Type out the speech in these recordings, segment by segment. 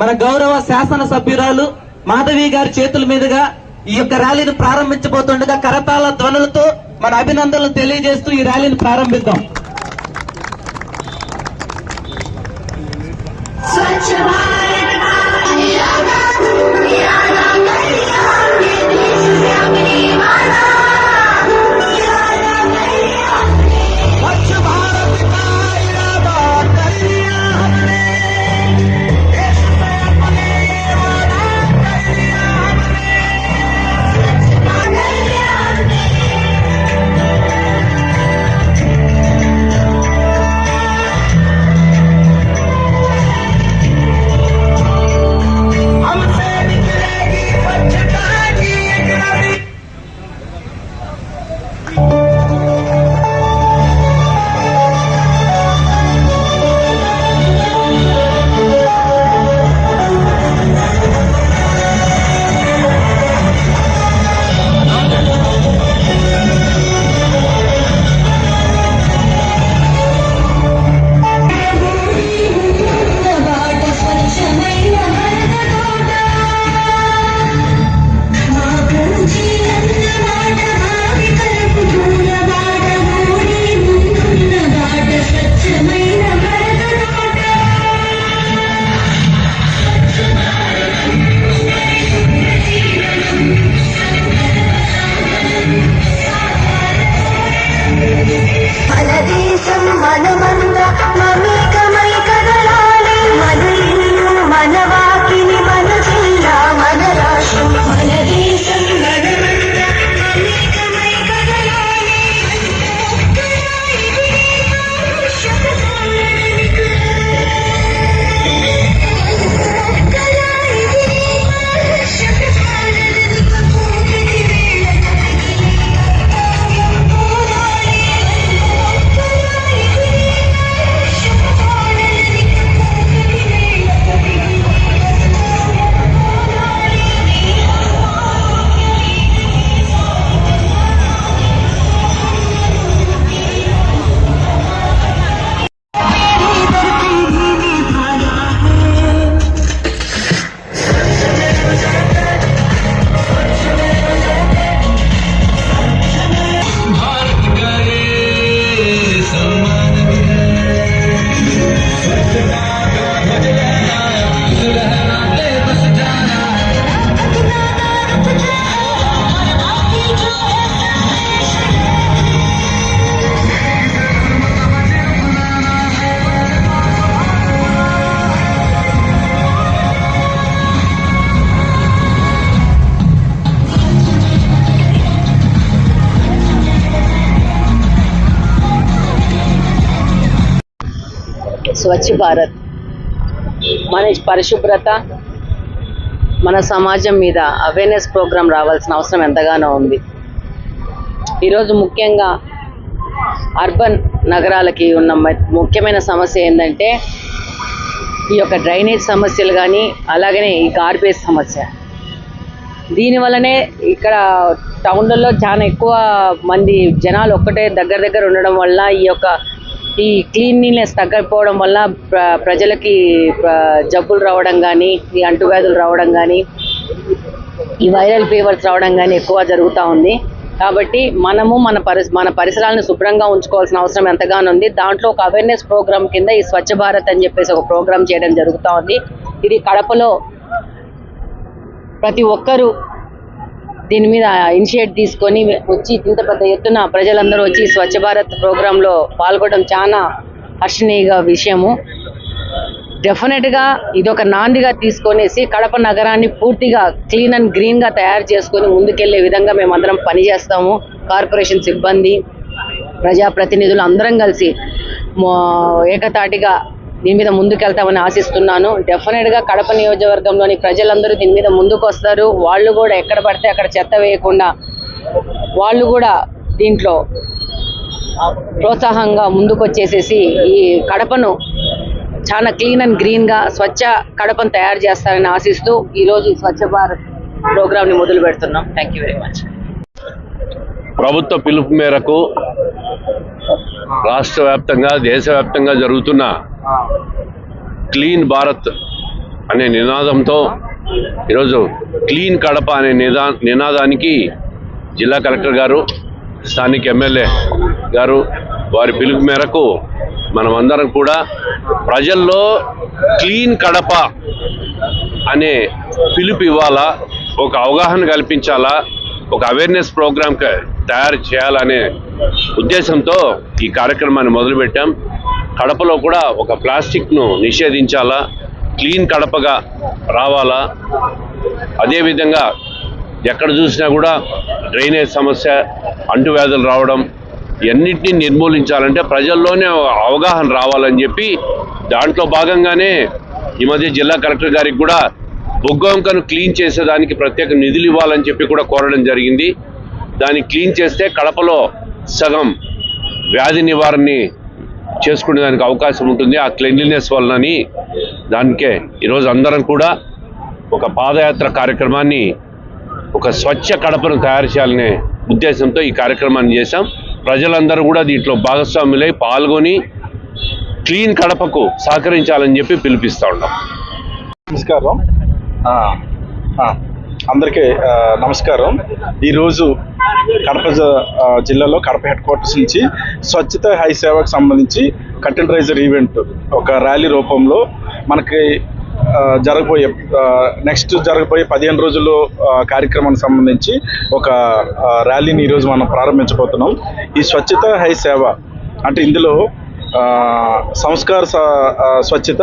మన గౌరవ శాసన సభ్యురాలు మాధవి గారి చేతుల మీదుగా ఈ యొక్క ర్యాలీని ప్రారంభించబోతుండగా కరతాళ ధ్వనులతో మన అభినందనలు తెలియజేస్తూ ఈ ర్యాలీని ప్రారంభిద్దాం. స్వచ్ఛ భారత్ స్వచ్ఛ భారత్. మన పరిశుభ్రత మన సమాజం మీద అవేర్నెస్ ప్రోగ్రాం రావాల్సిన అవసరం ఎంతగానో ఉంది. ఈరోజు ముఖ్యంగా అర్బన్ నగరాలకి ఉన్న మ- ముఖ్యమైన సమస్య ఏంటంటే ఈ యొక్క డ్రైనేజ్ సమస్యలు కానీ అలాగనే ఈ గార్బేజ్ సమస్య. దీనివల్లనే ఇక్కడ టౌన్లలో చాలా ఎక్కువ మంది జనాలు ఒక్కటే దగ్గర దగ్గర ఉండడం వల్ల ఈ యొక్క ఈ క్లీన్లీనెస్ తగ్గకపోవడం వల్ల ప్రజలకి జబ్బులు రావడం కానీ ఈ అంటువ్యాధులు రావడం కానీ ఈ వైరల్ ఫీవర్స్ రావడం కానీ ఎక్కువ జరుగుతూ ఉంది. కాబట్టి మనము మన పరిస మన పరిసరాలను శుభ్రంగా ఉంచుకోవాల్సిన అవసరం ఎంతగానో ఉంది దాంట్లో ఒక అవేర్నెస్ ప్రోగ్రామ్ కింద ఈ స్వచ్ఛ భారత్ అని చెప్పేసి ఒక ప్రోగ్రామ్ చేయడం జరుగుతూ ఉంది. ఇది కడపలో ప్రతి ఒక్కరూ దీని మీద ఇనిషియేట్ తీసుకొని వచ్చి ఇంత పెద్ద ఎత్తున ప్రజలందరూ వచ్చి స్వచ్ఛ భారత్ ప్రోగ్రాంలో పాల్గొనడం చాలా హర్షణీయ విషయము. డెఫినెట్గా ఇది ఒక నాందిగా తీసుకొనేసి కడప నగరాన్ని పూర్తిగా క్లీన్ అండ్ గ్రీన్గా తయారు చేసుకొని ముందుకెళ్ళే విధంగా మేమందరం పనిచేస్తాము. కార్పొరేషన్ సిబ్బంది ప్రజాప్రతినిధులు అందరం కలిసి ఏకతాటిగా దీని మీద ముందుకెళ్తామని ఆశిస్తున్నాను. డెఫినెట్గా కడప నియోజకవర్గంలోని ప్రజలందరూ దీని మీద ముందుకు వస్తారు వాళ్ళు కూడా ఎక్కడ పడితే అక్కడ చెత్త వేయకుండా వాళ్ళు కూడా దీంట్లో ప్రోత్సాహంగా ముందుకొచ్చేసేసి ఈ కడపను చాలా క్లీన్ అండ్ గ్రీన్గా స్వచ్ఛ కడపను తయారు చేస్తారని ఆశిస్తూ ఈరోజు ఈ స్వచ్ఛ భారత్ ప్రోగ్రామ్ని మొదలు పెడుతున్నాం. థ్యాంక్ యూ వెరీ మచ్ ప్రభుత్వ పిలుపు మేరకు రాష్ట్ర వ్యాప్తంగా దేశవ్యాప్తంగా జరుగుతున్న క్లీన్ భారత్ అనే నినాదంతో ఈరోజు క్లీన్ కడప అనే నిదా నినాదానికి జిల్లా కలెక్టర్ గారు స్థానిక ఎమ్మెల్యే గారు వారి పిలుపు మేరకు మనమందరం కూడా ప్రజల్లో క్లీన్ కడప అనే పిలుపు ఇవ్వాలా ఒక అవగాహన కల్పించాలా ఒక అవేర్నెస్ ప్రోగ్రామ్ తయారు చేయాలనే ఉద్దేశంతో ఈ కార్యక్రమాన్ని మొదలుపెట్టాం. కడపలో కూడా ఒక ప్లాస్టిక్ను నిషేధించాలా? క్లీన్ కడపగా రావాలా? అదేవిధంగా ఎక్కడ చూసినా కూడా డ్రైనేజ్ సమస్య అంటువ్యాధులు రావడం ఇవన్నింటినీ నిర్మూలించాలంటే ప్రజల్లోనే అవగాహన రావాలని చెప్పి దాంట్లో భాగంగానే ఈ మధ్య జిల్లా కలెక్టర్ గారికి కూడా బొగ్గంకను క్లీన్ చేసేదానికి ప్రత్యేక నిధులు ఇవ్వాలని చెప్పి కూడా కోరడం జరిగింది. దాన్ని క్లీన్ చేస్తే కడపలో సగం వ్యాధి నివారణని చేసుకునే దానికి అవకాశం ఉంటుంది. ఆ క్లెన్లీనెస్ వలనని దానికే ఈరోజు అందరం కూడా ఒక పాదయాత్ర కార్యక్రమాన్ని ఒక స్వచ్ఛ కడపను తయారు చేయాలనే ఉద్దేశంతో ఈ కార్యక్రమాన్ని చేశాం. ప్రజలందరూ కూడా దీంట్లో భాగస్వాములై పాల్గొని క్లీన్ కడపకు సహకరించాలని చెప్పి పిలిపిస్తా ఉన్నాం. నమస్కారం. ఆ, ఆ, అందరికీ నమస్కారం. ఈరోజు కడప జిల్లాలో కడప హెడ్ క్వార్టర్స్ నుంచి స్వచ్ఛత హై సేవకు సంబంధించి కంటెంటరైజర్ ఈవెంట్ ఒక ర్యాలీ రూపంలో మనకి జరగబోయే నెక్స్ట్ జరగబోయే పదిహేను రోజుల్లో కార్యక్రమానికి సంబంధించి ఒక ర్యాలీని ఈరోజు మనం ప్రారంభించబోతున్నాం. ఈ స్వచ్ఛత హై సేవ అంటే ఇందులో సంస్కార స- స్వచ్ఛత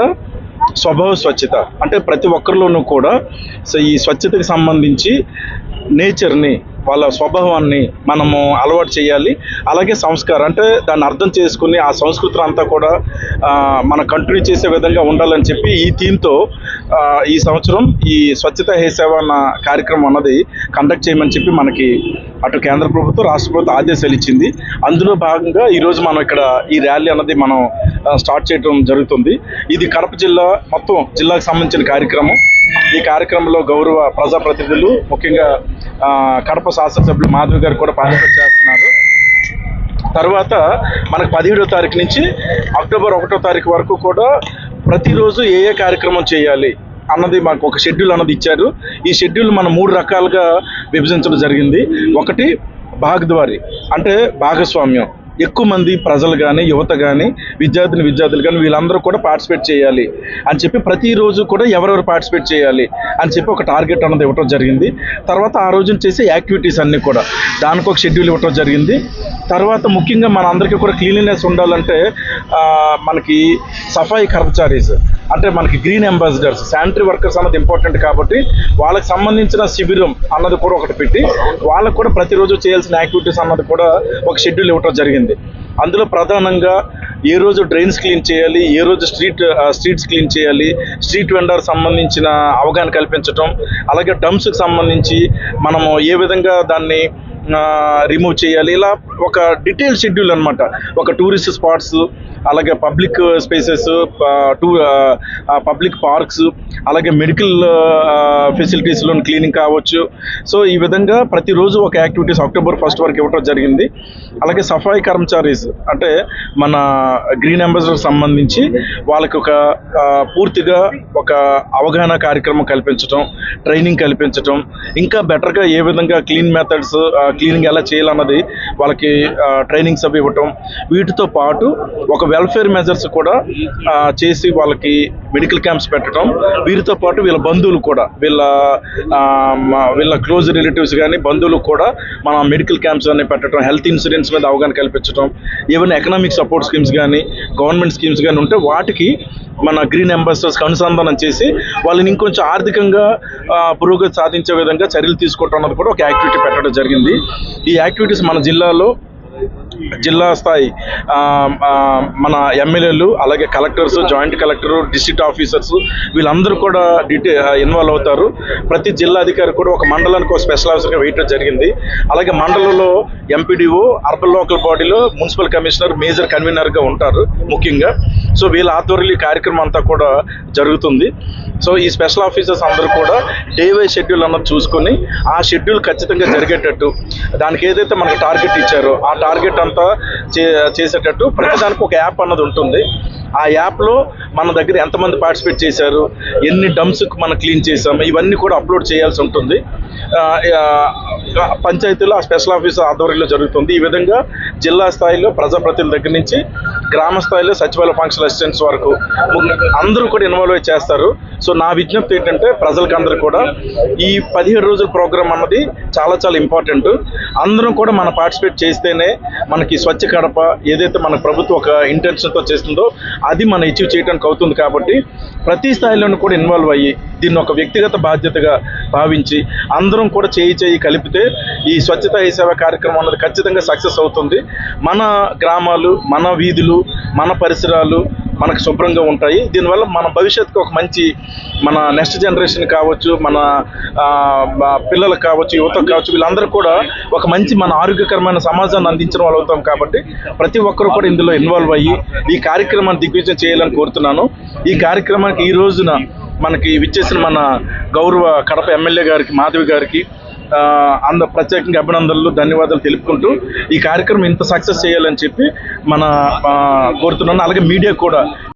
స్వభావ స్వచ్ఛత. అంటే ప్రతి ఒక్కరిలోనూ కూడా సో ఈ స్వచ్ఛతకు సంబంధించి నేచర్ని వాళ్ళ స్వభావాన్ని మనము అలవాటు చేయాలి. అలాగే సంస్కారం అంటే దాన్ని అర్థం చేసుకుని ఆ సంస్కృతిని అంతా కూడా మనం మన కంటిన్యూ చేసే విధంగా ఉండాలని చెప్పి ఈ థీమ్తో ఈ సంవత్సరం ఈ స్వచ్ఛత హే సేవ అన్న కార్యక్రమం అన్నది కండక్ట్ చేయమని చెప్పి మనకి అటు కేంద్ర ప్రభుత్వం రాష్ట్ర ప్రభుత్వం ఆదేశాలు ఇచ్చింది. అందులో భాగంగా ఈరోజు మనం ఇక్కడ ఈ ర్యాలీ అన్నది మనం స్టార్ట్ చేయడం జరుగుతుంది. ఇది కడప జిల్లా మొత్తం జిల్లాకు సంబంధించిన కార్యక్రమం. ఈ కార్యక్రమంలో గౌరవ ప్రజాప్రతినిధులు ముఖ్యంగా కడప శాసనసభ్యులు మాధవి గారు కూడా పార్టిసిపేట్ చేస్తున్నారు. తర్వాత మనకు పదిహేడో తారీఖు నుంచి అక్టోబర్ ఒకటో తారీఖు వరకు కూడా ప్రతిరోజు ఏ ఏ కార్యక్రమం చేయాలి అన్నది మాకు ఒక షెడ్యూల్ అన్నది ఇచ్చారు. ఈ షెడ్యూల్ మనం మూడు రకాలుగా విభజించడం జరిగింది. ఒకటి భాగద్వారి అంటే భాగస్వామ్యం. ఎక్కువ మంది ప్రజలు కానీ యువత కానీ విద్యార్థిని విద్యార్థులు కానీ వీళ్ళందరూ కూడా పార్టిసిపేట్ చేయాలి. అని చెప్పి ప్రతిరోజు కూడా ఎవరెవరు పార్టిసిపేట్ చేయాలి అని చెప్పి ఒక టార్గెట్ అన్నది ఇవ్వటం జరిగింది. తర్వాత ఆ రోజున చేసే యాక్టివిటీస్ అన్నీ కూడా. దానికి ఒక షెడ్యూల్ ఇవ్వటం జరిగింది. తర్వాత ముఖ్యంగా మన అందరికీ కూడా క్లీన్లీనెస్ ఉండాలంటే మనకి సఫాయి కర్మచారీస్ అంటే మనకి గ్రీన్ అంబాసిడర్స్ శానిటరీ వర్కర్స్ అన్నది ఇంపార్టెంట్ కాబట్టి వాళ్ళకి సంబంధించిన శిబిరం అన్నది కూడా ఒకటి పెట్టి వాళ్ళకు కూడా ప్రతిరోజు చేయాల్సిన యాక్టివిటీస్ అన్నది కూడా ఒక షెడ్యూల్ ఇవ్వటం జరిగింది. అందులో ప్రధానంగా ఏ రోజు డ్రైన్స్ క్లీన్ చేయాలి ఏ రోజు స్ట్రీట్ స్ట్రీట్స్ క్లీన్ చేయాలి స్ట్రీట్ వెండర్ సంబంధించిన అవగాహన కల్పించటం అలాగే డంప్స్కి సంబంధించి మనము ఏ విధంగా దాన్ని రిమూవ్ చేయాలి. ఇలా ఒక డీటెయిల్ షెడ్యూల్ అన్నమాట. ఒక టూరిస్ట్ స్పాట్స్ అలాగే public spaces to public parks అలాగే మెడికల్ ఫెసిలిటీస్లో క్లీనింగ్ కావచ్చు. సో ఈ విధంగా ప్రతిరోజు ఒక యాక్టివిటీస్ అక్టోబర్ ఫస్ట్ వరకు ఇవ్వడం జరిగింది. అలాగే సఫాయి కర్మచారీస్ అంటే మన గ్రీన్ అంబాసిడర్ సంబంధించి వాళ్ళకి ఒక పూర్తిగా ఒక అవగాహన కార్యక్రమం కల్పించడం ట్రైనింగ్ కల్పించడం ఇంకా బెటర్గా ఏ విధంగా క్లీన్ మెథడ్స్ క్లీనింగ్ ఎలా చేయాలన్నది వాళ్ళకి ట్రైనింగ్స్ అవి ఇవ్వటం వీటితో పాటు ఒక వెల్ఫేర్ మెజర్స్ కూడా చేసి వాళ్ళకి మెడికల్ క్యాంప్స్ పెట్టడం వీరితో పాటు వీళ్ళ బంధువులు కూడా వీళ్ళ వీళ్ళ క్లోజ్ రిలేటివ్స్ కానీ బంధువులు కూడా మన మెడికల్ క్యాంప్స్ అన్ని పెట్టడం హెల్త్ ఇన్సూరెన్స్ మీద అవగాహన కల్పించడం ఏమైనా ఎకనామిక్ సపోర్ట్ స్కీమ్స్ కానీ గవర్నమెంట్ స్కీమ్స్ కానీ ఉంటే వాటికి మన గ్రీన్ అంబాసిడర్స్కి అనుసంధానం చేసి వాళ్ళని ఇంకొంచెం ఆర్థికంగా పురోగతి సాధించే విధంగా చర్యలు తీసుకోవటం అన్నది కూడా ఒక యాక్టివిటీ పెట్టడం జరిగింది. ఈ యాక్టివిటీస్ మన జిల్లాలో జిల్లా స్థాయి మన ఎమ్మెల్యేలు అలాగే collectors joint collector district officers వీళ్ళందరూ కూడా డీటే ఇన్వాల్వ్ అవుతారు. ప్రతి జిల్లా అధికారి కూడా ఒక మండలానికి ఒక స్పెషల్ ఆఫీసర్గా వేయటం జరిగింది. అలాగే మండలంలో ఎంపీడీఓ అర్బన్ లోకల్ బాడీలో మున్సిపల్ కమిషనర్ మేజర్ కన్వీనర్గా ఉంటారు ముఖ్యంగా. సో వీళ్ళ ఆధ్వర్యంలో ఈ కార్యక్రమం అంతా కూడా జరుగుతుంది. సో ఈ స్పెషల్ ఆఫీసర్స్ అందరూ కూడా డే వై షెడ్యూల్ అన్నది చూసుకొని ఆ షెడ్యూల్ ఖచ్చితంగా జరిగేటట్టు దానికి ఏదైతే మనకి టార్గెట్ ఇచ్చారో ఆ టార్గెట్ అంతా చే చేసేటట్టు ప్రతిదానికి ఒక యాప్ అన్నది ఉంటుంది. ఆ యాప్లో మన దగ్గర ఎంతమంది పార్టిసిపేట్ చేశారు ఎన్ని డమ్స్ మనం క్లీన్ చేసాము ఇవన్నీ కూడా అప్లోడ్ చేయాల్సి ఉంటుంది. పంచాయతీలో ఆ స్పెషల్ ఆఫీసర్ ఆధ్వర్యంలో జరుగుతుంది. ఈ విధంగా జిల్లా స్థాయిలో ప్రజాప్రతినిధుల దగ్గర నుంచి గ్రామ స్థాయిలో సచివాలయ ఫంక్షన్ అసిస్టెంట్స్ వరకు అందరూ కూడా ఇన్వాల్వ్ చేస్తారు. సో నా విజ్ఞప్తి ఏంటంటే ప్రజలకు కూడా ఈ పదిహేడు రోజుల ప్రోగ్రామ్ అన్నది చాలా చాలా ఇంపార్టెంట్. అందరం కూడా మన పార్టిసిపేట్ చేస్తేనే మనకి స్వచ్ఛ కడప ఏదైతే మన ప్రభుత్వం ఒక ఇంటెన్షన్తో చేస్తుందో అది మనం అచీవ్ చేయడానికి అవుతుంది కాబట్టి ప్రతి స్థాయిలోనూ కూడా ఇన్వాల్వ్ అయ్యి దీన్ని ఒక వ్యక్తిగత బాధ్యతగా భావించి అందరం కూడా చేయి చేయి కలిపితే ఈ స్వచ్ఛత ఈ సేవ కార్యక్రమం అన్నది ఖచ్చితంగా సక్సెస్ అవుతుంది. మన గ్రామాలు మన వీధులు మన పరిసరాలు మనకు శుభ్రంగా ఉంటాయి. దీనివల్ల మన భవిష్యత్తుకు ఒక మంచి మన నెక్స్ట్ జనరేషన్ కావచ్చు మన పిల్లలకు కావచ్చు యువతకు కావచ్చు వీళ్ళందరూ కూడా ఒక మంచి మన ఆరోగ్యకరమైన సమాజాన్ని అందించిన వాళ్ళు అవుతాం కాబట్టి ప్రతి ఒక్కరు కూడా ఇందులో ఇన్వాల్వ్ అయ్యి ఈ కార్యక్రమాన్ని దిగ్విజయం చేయాలని కోరుతున్నాను. ఈ కార్యక్రమానికి ఈ రోజున మనకి విచ్చేసిన మన గౌరవ కడప ఎమ్మెల్యే గారికి మాధవి గారికి అంద ప్రత్యేకంగా అభినందనలు ధన్యవాదాలు తెలుపుకుంటూ ఈ కార్యక్రమం ఇంత సక్సెస్ చేయాలని చెప్పి మన కోరుతున్నాను. అలాగే మీడియా కూడా